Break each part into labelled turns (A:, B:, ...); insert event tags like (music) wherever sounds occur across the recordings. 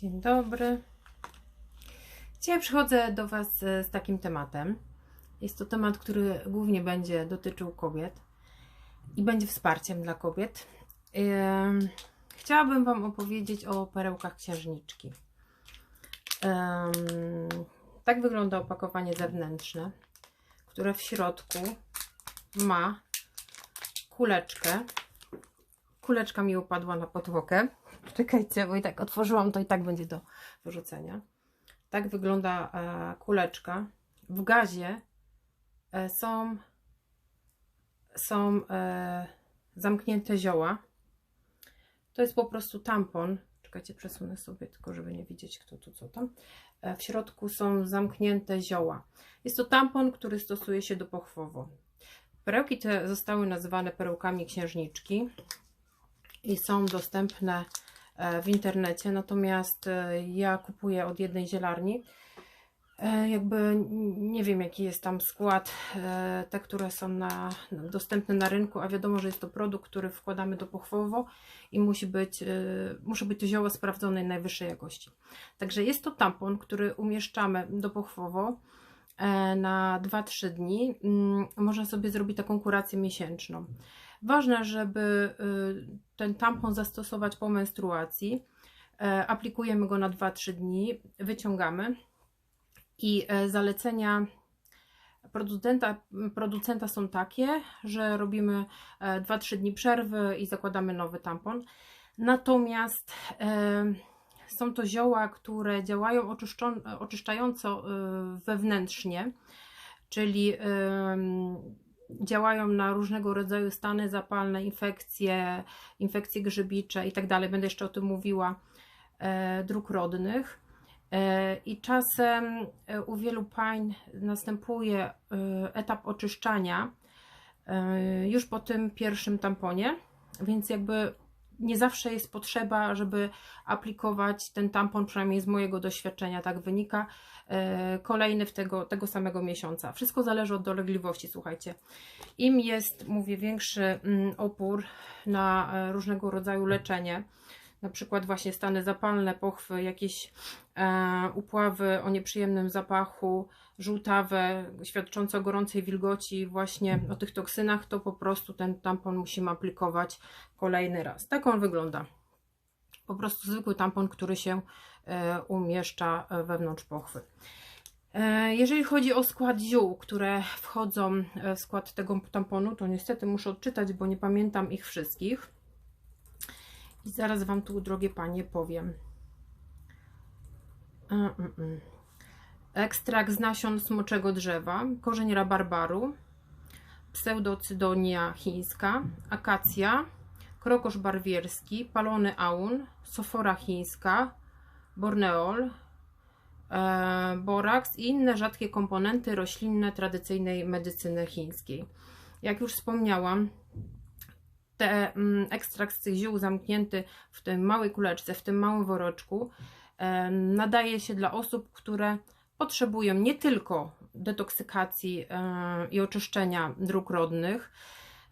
A: Dzień dobry. Dzisiaj przychodzę do Was z takim tematem. Jest to temat, który głównie będzie dotyczył kobiet i będzie wsparciem dla kobiet. Chciałabym Wam opowiedzieć o perełkach księżniczki. Tak wygląda opakowanie zewnętrzne, które w środku ma kuleczkę. Kuleczka mi upadła na podłokę. Czekajcie, bo i tak otworzyłam, to i tak będzie do wyrzucenia. Tak wygląda e, kuleczka. W gazie e, są, są e, zamknięte zioła. To jest po prostu tampon. Czekajcie, przesunę sobie tylko, żeby nie widzieć kto tu co tam. W środku są zamknięte zioła. Jest to tampon, który stosuje się do pochwowo. Perełki te zostały nazywane perełkami księżniczki i są dostępne w internecie, natomiast e, ja kupuję od jednej zielarni. E, Jakby nie wiem, jaki jest tam skład, e, te, które są na, dostępne na rynku, a wiadomo, że jest to produkt, który wkładamy do pochwowo i musi być, e, muszą być to zioła sprawdzonej najwyższej jakości. Także jest to tampon, który umieszczamy do pochwowo e, na 2-3 dni. Mm, Można sobie zrobić taką kurację miesięczną. Ważne, żeby y, ten tampon zastosować po menstruacji. E, Aplikujemy go na 2-3 dni, wyciągamy i e, zalecenia producenta, producenta są takie, że robimy e, 2-3 dni przerwy i zakładamy nowy tampon. Natomiast e, są to zioła, które działają oczyszczająco y, wewnętrznie, czyli działają na różnego rodzaju stany zapalne, infekcje, infekcje grzybicze i tak dalej. Będę jeszcze o tym mówiła, e, dróg rodnych. E, I czasem e, u wielu pań następuje etap oczyszczania już po tym pierwszym tamponie, więc jakby nie zawsze jest potrzeba, żeby aplikować ten tampon, przynajmniej z mojego doświadczenia tak wynika, e, kolejny w tego, tego samego miesiąca. Wszystko zależy od dolegliwości, słuchajcie. Im jest, mówię, większy mm, opór na e, różnego rodzaju leczenie, na przykład właśnie stany zapalne, pochwy, jakieś e, upławy o nieprzyjemnym zapachu, żółtawe, świadczące o gorącej wilgoci, właśnie o tych toksynach, to po prostu ten tampon musimy aplikować kolejny raz. Tak on wygląda. Po prostu zwykły tampon, który się e, umieszcza wewnątrz pochwy. E, Jeżeli chodzi o skład ziół, które wchodzą e, w skład tego tamponu, to niestety muszę odczytać, bo nie pamiętam ich wszystkich. I zaraz Wam tu, drogie panie, powiem. Mm, mm, mm. Ekstrakt z nasion smoczego drzewa, korzeń rabarbaru, pseudocydonia chińska, akacja, krokosz barwierski, palony aun, sofora chińska, borneol, e, boraks i inne rzadkie komponenty roślinne tradycyjnej medycyny chińskiej. Jak już wspomniałam, te mm, ekstrakt z tych ziół zamknięty w tej małej kuleczce, w tym małym woreczku, e, nadaje się dla osób, które potrzebują nie tylko detoksykacji e, i oczyszczenia dróg rodnych.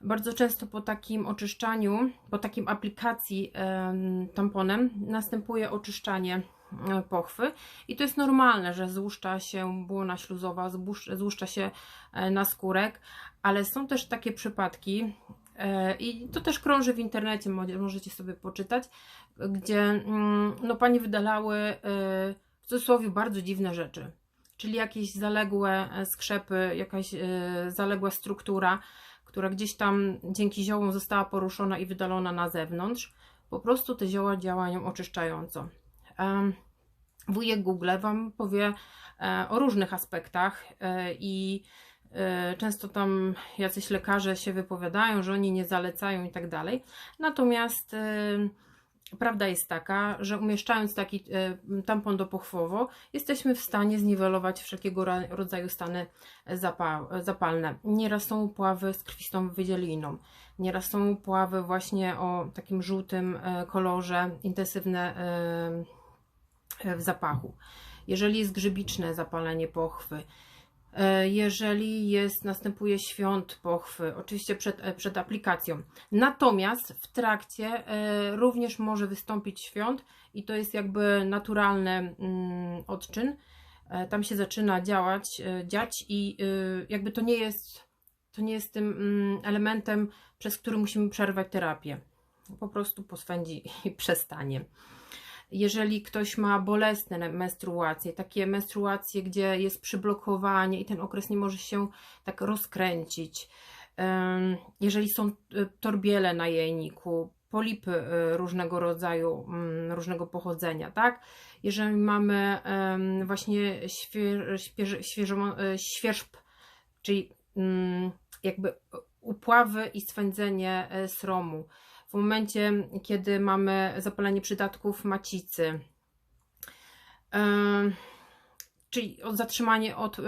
A: Bardzo często po takim oczyszczaniu, po takim aplikacji em, tamponem następuje oczyszczanie e, pochwy i to jest normalne, że złuszcza się błona śluzowa, złuszcza się e, naskórek, ale są też takie przypadki i to też krąży w internecie, mo- możecie sobie poczytać, gdzie mm, no, panie wydalały e, w cudzysłowie bardzo dziwne rzeczy, czyli jakieś zaległe e, skrzepy, jakaś e, zaległa struktura, która gdzieś tam dzięki ziołom została poruszona i wydalona na zewnątrz. Po prostu te zioła działają oczyszczająco. Wujek Google Wam powie e, o różnych aspektach e, i e, często tam jacyś lekarze się wypowiadają, że oni nie zalecają i tak dalej. Natomiast e, prawda jest taka, że umieszczając taki e, tampon dopochwowo, jesteśmy w stanie zniwelować wszelkiego rodzaju stany zapa- zapalne. Nieraz są upławy z krwistą wydzieliną, nieraz są upławy właśnie o takim żółtym kolorze, intensywne w zapachu. Jeżeli jest grzybiczne zapalenie pochwy, jeżeli jest, następuje świąt pochwy, oczywiście przed, e, przed aplikacją. Natomiast w trakcie e, również może wystąpić świąt i to jest jakby naturalny mm, odczyn. E, Tam się zaczyna działać, e, dziać i e, jakby to nie jest, to nie jest tym mm, elementem, przez który musimy przerwać terapię. Po prostu poswędzi i (laughs) przestanie jeżeli ktoś ma bolesne menstruacje, takie menstruacje, gdzie jest przyblokowanie i ten okres nie może się tak rozkręcić, jeżeli są e, torbiele na jajniku, polipy e, różnego rodzaju, mm, różnego pochodzenia, tak? Jeżeli mamy właśnie śwież, e, czyli mm, jakby upławy i swędzenie sromu, w momencie, kiedy mamy zapalenie przydatków macicy, czyli zatrzymanie od, y,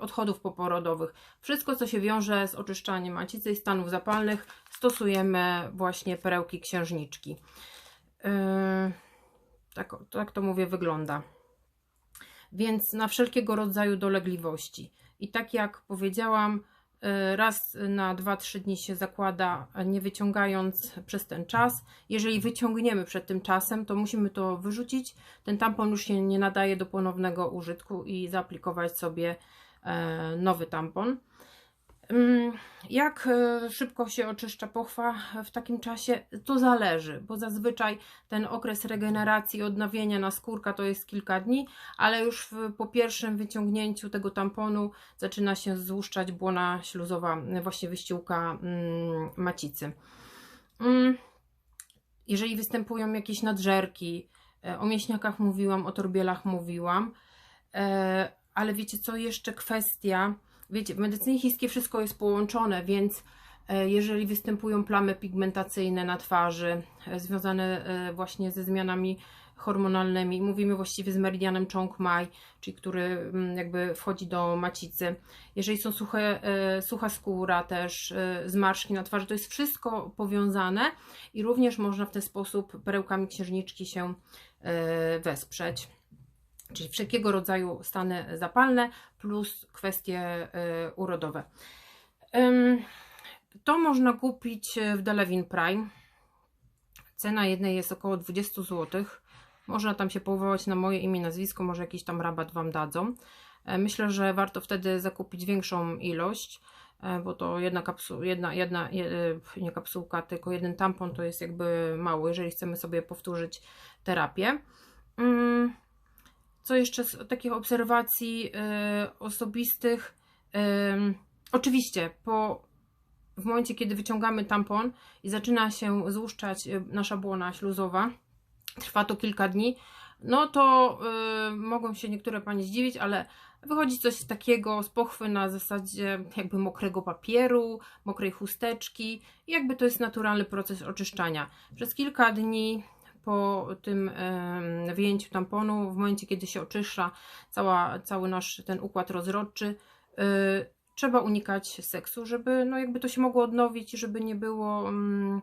A: odchodów poporodowych. Wszystko, co się wiąże z oczyszczaniem macicy i stanów zapalnych, stosujemy właśnie perełki księżniczki. Y, tak, tak to mówię, wygląda. Więc na wszelkiego rodzaju dolegliwości. I tak jak powiedziałam, raz na 2-3 dni się zakłada, nie wyciągając przez ten czas. Jeżeli wyciągniemy przed tym czasem, to musimy to wyrzucić. Ten tampon już się nie nadaje do ponownego użytku i zaaplikować sobie e, nowy tampon. Ym, Jak e, szybko się oczyszcza pochwa w takim czasie? To zależy, bo zazwyczaj ten okres regeneracji, odnowienia na skórka to jest kilka dni, ale już w, po pierwszym wyciągnięciu tego tamponu zaczyna się złuszczać błona śluzowa, właśnie wyściółka mm, macicy. Mm, Jeżeli występują jakieś nadżerki, e, o mięśniakach mówiłam, o torbielach mówiłam, e, ale wiecie co, jeszcze kwestia, wiecie, w medycynie chińskiej wszystko jest połączone, więc e, jeżeli występują plamy pigmentacyjne na twarzy, e, związane e, właśnie ze zmianami hormonalnymi, mówimy właściwie z meridianem Chong Mai, czyli który mm, jakby wchodzi do macicy. Jeżeli są suche, sucha skóra też, zmarszki na twarzy, to jest wszystko powiązane i również można w ten sposób perełkami księżniczki się wesprzeć czyli wszelkiego rodzaju stany zapalne plus kwestie y, urodowe. To można kupić w Delevin Prime. Cena jednej jest około 20 zł. Można tam się powołać na moje imię, nazwisko, może jakiś tam rabat Wam dadzą. E, Myślę, że warto wtedy zakupić większą ilość, e, bo to jedna kapsuła, jedna, jedna, je- e, nie kapsułka, tylko jeden tampon to jest jakby mało, jeżeli chcemy sobie powtórzyć terapię. Co jeszcze z takich obserwacji y, osobistych? Oczywiście, po, w momencie, kiedy wyciągamy tampon i zaczyna się złuszczać y, nasza błona śluzowa, trwa to kilka dni, no to y, mogą się niektóre panie zdziwić, ale wychodzi coś takiego z pochwy na zasadzie jakby mokrego papieru, mokrej chusteczki, jakby to jest naturalny proces oczyszczania. Przez kilka dni po tym wyjęciu tamponu, w momencie kiedy się oczyszcza cała, cały nasz ten układ rozrodczy, y, trzeba unikać seksu, żeby no jakby to się mogło odnowić żeby nie było mm,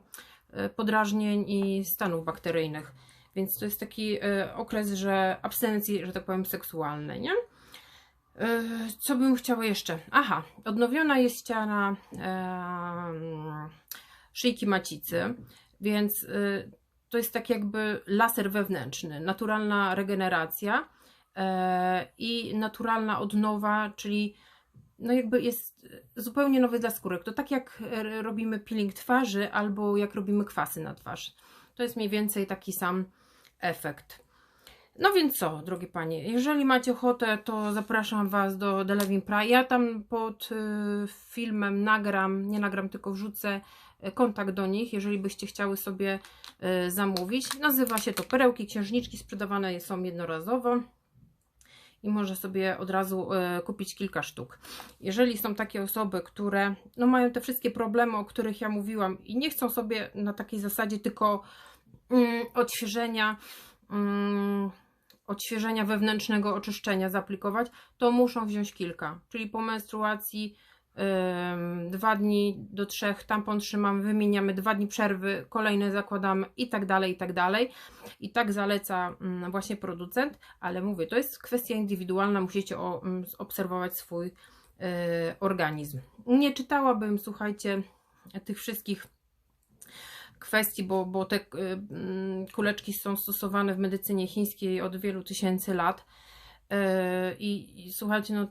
A: y, podrażnień i stanów bakteryjnych. Więc to jest taki y, okres, że abstynencji, że tak powiem, seksualnej, nie? Y, Co bym chciała jeszcze? Aha, odnowiona jest ściana em, szyjki macicy, więc y, to jest tak jakby laser wewnętrzny, naturalna regeneracja e, i naturalna odnowa, czyli no jakby jest zupełnie nowy dla skórek. To tak jak e, robimy peeling twarzy albo jak robimy kwasy na twarz. To jest mniej więcej taki sam efekt. No więc co, drogie panie, jeżeli macie ochotę, to zapraszam Was do Delevin Pra. Ja tam pod y, filmem nagram, nie nagram, tylko wrzucę kontakt do nich, jeżeli byście chciały sobie y, zamówić. Nazywa się to Perełki Księżniczki, sprzedawane są jednorazowo i może sobie od razu y, kupić kilka sztuk. Jeżeli są takie osoby, które no, mają te wszystkie problemy, o których ja mówiłam i nie chcą sobie na takiej zasadzie tylko mm, odświeżenia, mm, odświeżenia wewnętrznego oczyszczenia zaaplikować, to muszą wziąć kilka. Czyli po menstruacji dwa dni do trzech tampon trzymamy, wymieniamy, dwa dni przerwy, kolejne zakładamy i tak dalej, i tak dalej. I tak zaleca mm, właśnie producent, ale mówię, to jest kwestia indywidualna, musicie mm, obserwować swój y, organizm. Nie czytałabym, słuchajcie, tych wszystkich kwestii, bo, bo te y, mm, kuleczki są stosowane w medycynie chińskiej od wielu tysięcy lat. Y, I, i słuchajcie, no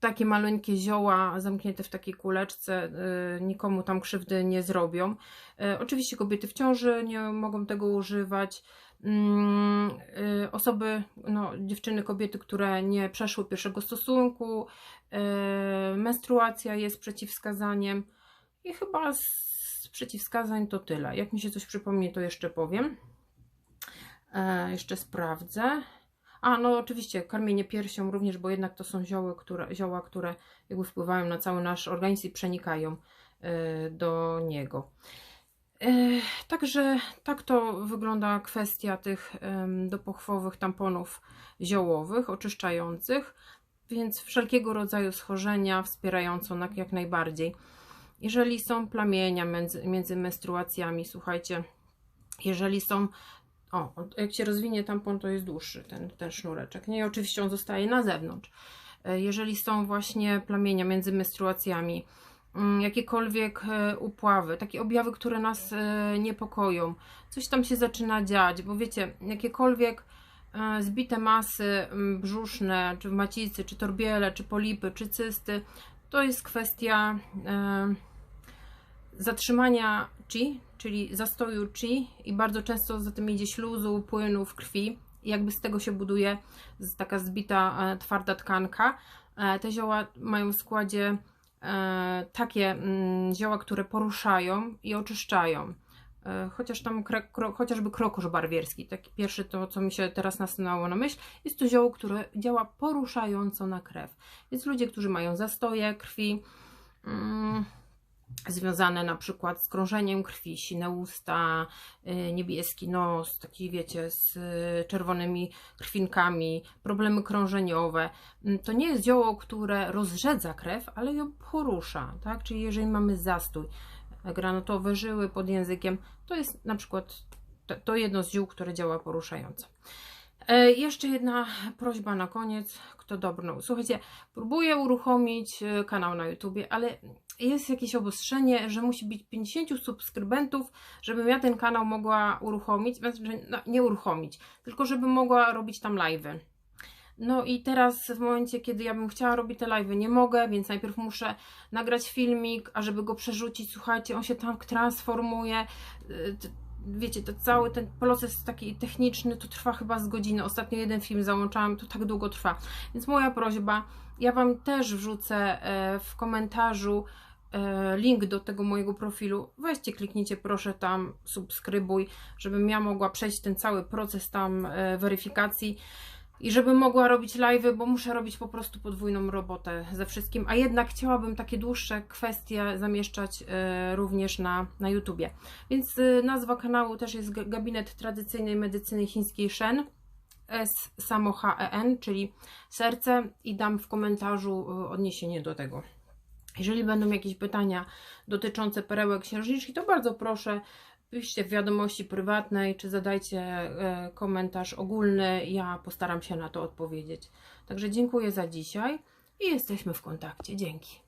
A: takie maleńkie zioła zamknięte w takiej kuleczce y, nikomu tam krzywdy nie zrobią. Y, Oczywiście kobiety w ciąży nie mogą tego używać. Mm, y, Osoby, no, dziewczyny, kobiety, które nie przeszły pierwszego stosunku, menstruacja jest przeciwwskazaniem i chyba z przeciwwskazań to tyle. Jak mi się coś przypomni, to jeszcze powiem. E, jeszcze sprawdzę. A, no oczywiście, karmienie piersią również, bo jednak to są zioły, które, zioła, które jakby wpływają na cały nasz organizm i przenikają e, do niego. E, Także tak to wygląda kwestia tych dopochwowych tamponów ziołowych, oczyszczających, więc wszelkiego rodzaju schorzenia wspierająco jak najbardziej. Jeżeli są plamienia między, między menstruacjami, słuchajcie, jeżeli są o, jak się rozwinie tampon, to jest dłuższy ten, ten sznureczek. Nie, oczywiście on zostaje na zewnątrz. E, Jeżeli są właśnie plamienia między menstruacjami, mm, jakiekolwiek e, upławy, takie objawy, które nas e, niepokoją, coś tam się zaczyna dziać, bo wiecie, jakiekolwiek zbite masy brzuszne, czy w macicy, czy torbiele, czy polipy, czy cysty, to jest kwestia zatrzymania chi, czyli zastoju chi i bardzo często za tym idzie śluzu, płynu w krwi i jakby z tego się buduje taka zbita, e, twarda tkanka. E, Te zioła mają w składzie e, takie mm, zioła, które poruszają i oczyszczają. Chociaż tam kre, kro, chociażby krokosz barwierski, taki pierwszy to, co mi się teraz nasunęło na myśl, jest to zioło, które działa poruszająco na krew. Więc ludzie, którzy mają zastoje krwi, mm, związane na przykład z krążeniem krwi, sine usta, y, niebieski nos, taki wiecie, z y, czerwonymi krwinkami, problemy krążeniowe. Mm, To nie jest zioło, które rozrzedza krew, ale ją porusza, tak? Czyli jeżeli mamy zastój, granatowe żyły pod językiem, to jest na przykład to, jedno z ziół, które działa poruszająco. E, jeszcze jedna prośba na koniec, kto dobrnął. Słuchajcie, próbuję uruchomić e, kanał na YouTubie, ale jest jakieś obostrzenie, że musi być 50 subskrybentów, żebym ja ten kanał mogła uruchomić, znaczy, że- no, nie uruchomić, tylko żeby mogła robić tam live'y. No i teraz w momencie, kiedy ja bym chciała robić te live'y, nie mogę, więc najpierw muszę nagrać filmik, a żeby go przerzucić, słuchajcie, on się tam transformuje. y, Wiecie, to cały ten proces taki techniczny to trwa chyba z godziny. Ostatnio jeden film załączałam, to tak długo trwa. Więc moja prośba, ja Wam też wrzucę e, w komentarzu link do tego mojego profilu. Weźcie, kliknijcie proszę tam, subskrybuj, żebym ja mogła przejść ten cały proces tam e, weryfikacji i żebym mogła robić live'y, bo muszę robić po prostu podwójną robotę ze wszystkim, a jednak chciałabym takie dłuższe kwestie zamieszczać e, również na, na YouTubie. Więc e, nazwa kanału też jest Gabinet Tradycyjnej Medycyny Chińskiej Shen. S samo H-E-N, czyli serce i dam w komentarzu e, odniesienie do tego. Jeżeli będą jakieś pytania dotyczące perełek księżniczki, to bardzo proszę, piszcie w wiadomości prywatnej, czy zadajcie e, komentarz ogólny. Ja postaram się na to odpowiedzieć. Także dziękuję za dzisiaj i jesteśmy w kontakcie. Dzięki.